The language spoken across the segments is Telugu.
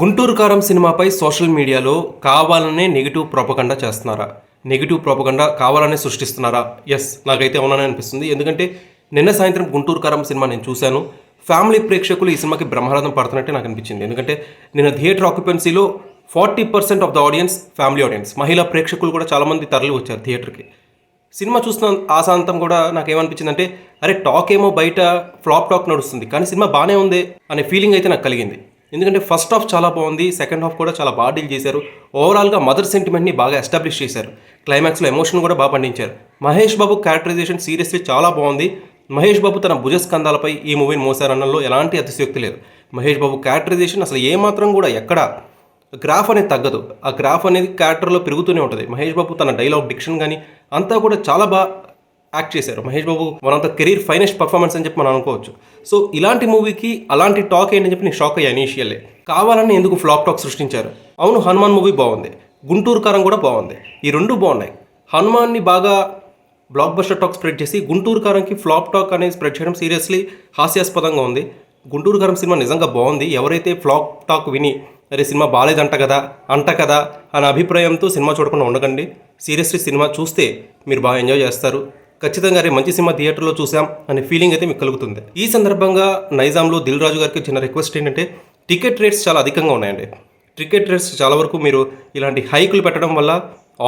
గుంటూరు కారం సినిమాపై సోషల్ మీడియాలో కావాలనే నెగిటివ్ ప్రోపగండా చేస్తున్నారా? నెగిటివ్ ప్రోపగండా కావాలనే సృష్టిస్తున్నారా? ఎస్ నాకైతే అవునని అనిపిస్తుంది. ఎందుకంటే నిన్న సాయంత్రం గుంటూరు కారం సినిమా నేను చూశాను. ఫ్యామిలీ ప్రేక్షకులు ఈ సినిమాకి బ్రహ్మరథం పడుతున్నట్టే నాకు అనిపించింది. ఎందుకంటే నిన్న theatre ఆక్యుపెన్సీలో forty percent of the audience family audience మహిళా ప్రేక్షకులు కూడా చాలామంది తరలి వచ్చారు థియేటర్కి. సినిమా చూస్తున్న ఆశాంతం కూడా నాకేమనిపించింది అంటే అరే టాక్ ఏమో బయట ఫ్లాప్ టాక్ నడుస్తుంది కానీ సినిమా బాగానే ఉంది అనే ఫీలింగ్ అయితే నాకు కలిగింది. ఎందుకంటే ఫస్ట్ హాఫ్ చాలా బాగుంది సెకండ్ హాఫ్ కూడా చాలా బాగా డీల్ చేశారు. ఓవరాల్గా మదర్ సెంటిమెంట్ని బాగా ఎస్టాబ్లిష్ చేశారు. క్లైమాక్స్లో ఎమోషన్ కూడా బాగా పండించారు. మహేష్ బాబు క్యారెక్టరైజేషన్ సీరియస్లీ చాలా బాగుంది. మహేష్ బాబు తన భుజస్కంధాలపై ఈ మూవీని మోసారన్నలో ఎలాంటి అతిశయోక్తి లేదు. మహేష్ బాబు క్యారెక్టరైజేషన్ అసలు ఏమాత్రం కూడా ఎక్కడ గ్రాఫ్ అనేది తగ్గదు. ఆ గ్రాఫ్ అనేది క్యారెక్టర్లో పెరుగుతూనే ఉంటుంది. మహేష్ బాబు తన డైలాగ్ డిక్షన్ కానీ అంతా కూడా చాలా బాగా యాక్ట్ చేశారు. Mahesh Babu one of the career finest performance అని చెప్పి మనం అనుకోవచ్చు. సో ఇలాంటి మూవీకి అలాంటి టాక్ ఏంటని చెప్పి నేను షాక్ అయ్యా ఇనీషియల్లే. కావాలని ఎందుకు ఫ్లాప్ టాక్ సృష్టించారు? అవును హనుమాన్ మూవీ బాగుంది. గుంటూరు కారం కూడా బాగుంది. ఈ రెండు బాగున్నాయి. హనుమాన్ని బాగా బ్లాక్ బస్టర్ టాక్ స్ప్రెడ్ చేసి గుంటూరు కారంకి ఫ్లాప్ టాక్ అనేది స్ప్రెడ్ చేయడం సీరియస్లీ హాస్యాస్పదంగా ఉంది. గుంటూరు కారం సినిమా నిజంగా బాగుంది. ఎవరైతే ఫ్లాప్ టాక్ విని అరే సినిమా బాగాలేదంట కదా అంట కదా అనే అభిప్రాయంతో సినిమా చూడకుండా ఉండకండి. సీరియస్లీ సినిమా చూస్తే మీరు బాగా ఎంజాయ్ చేస్తారు. ఖచ్చితంగా రే మంచి సినిమా థియేటర్లో చూసాం అనే ఫీలింగ్ అయితే మీకు కలుగుతుంది. ఈ సందర్భంగా నైజాంలో దిల్ రాజు గారికి చిన్న రిక్వెస్ట్ ఏంటంటే టికెట్ రేట్స్ చాలా అధికంగా ఉన్నాయండి. టికెట్ రేట్స్ చాలా వరకు మీరు ఇలాంటి హైకులు పెట్టడం వల్ల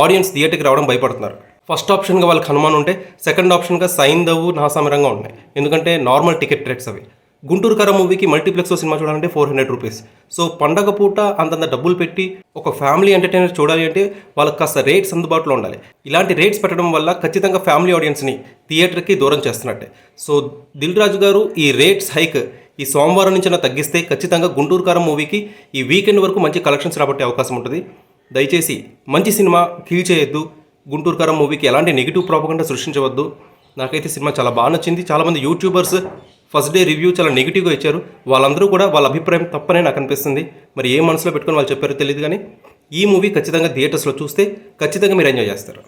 ఆడియన్స్ థియేటర్కి రావడం భయపడుతున్నారు. ఫస్ట్ ఆప్షన్గా వాళ్ళకి హనుమాన్ ఉంటే సెకండ్ ఆప్షన్గా సైందవు నాసామరంగా ఉన్నాయి. ఎందుకంటే నార్మల్ టికెట్ రేట్స్ అవి. గుంటూరు కర మూవీకి మల్టీప్లెక్స్లో సినిమా చూడాలంటే ఫోర్ హండ్రెడ్ రూపీస్. సో పండగ పూట అంతంత డబ్బులు పెట్టి ఒక ఫ్యామిలీ ఎంటర్టైనర్ చూడాలి అంటే వాళ్ళకి కాస్త రేట్స్ అందుబాటులో ఉండాలి. ఇలాంటి రేట్స్ పెట్టడం వల్ల ఖచ్చితంగా ఫ్యామిలీ ఆడియన్స్ని థియేటర్కి దూరం చేస్తున్నట్టే. సో దిల్ రాజు గారు ఈ రేట్స్ హైక్ ఈ సోమవారం నుంచి తగ్గిస్తే ఖచ్చితంగా గుంటూరు కారం మూవీకి ఈ వీకెండ్ వరకు మంచి కలెక్షన్స్ రాబట్టే అవకాశం ఉంటుంది. దయచేసి మంచి సినిమా కీల్ చేయొద్దు. గుంటూరు కారం మూవీకి ఎలాంటి నెగిటివ్ ప్రాపగండా సృష్టించవద్దు. నాకైతే సినిమా చాలా బాగా నచ్చింది. చాలామంది యూట్యూబర్స్ ఫస్ట్ డే రివ్యూ చాలా నెగిటివ్గా ఇచ్చారు. వాళ్ళందరూ కూడా వాళ్ళ అభిప్రాయం తప్పనే నాకు అనిపిస్తుంది. మరి ఏ మనసులో పెట్టుకొని వాళ్ళు చెప్పారో తెలియదు కానీ ఈ మూవీ ఖచ్చితంగా థియేటర్స్లో చూస్తే ఖచ్చితంగా మీరు ఎంజాయ్ చేస్తారు.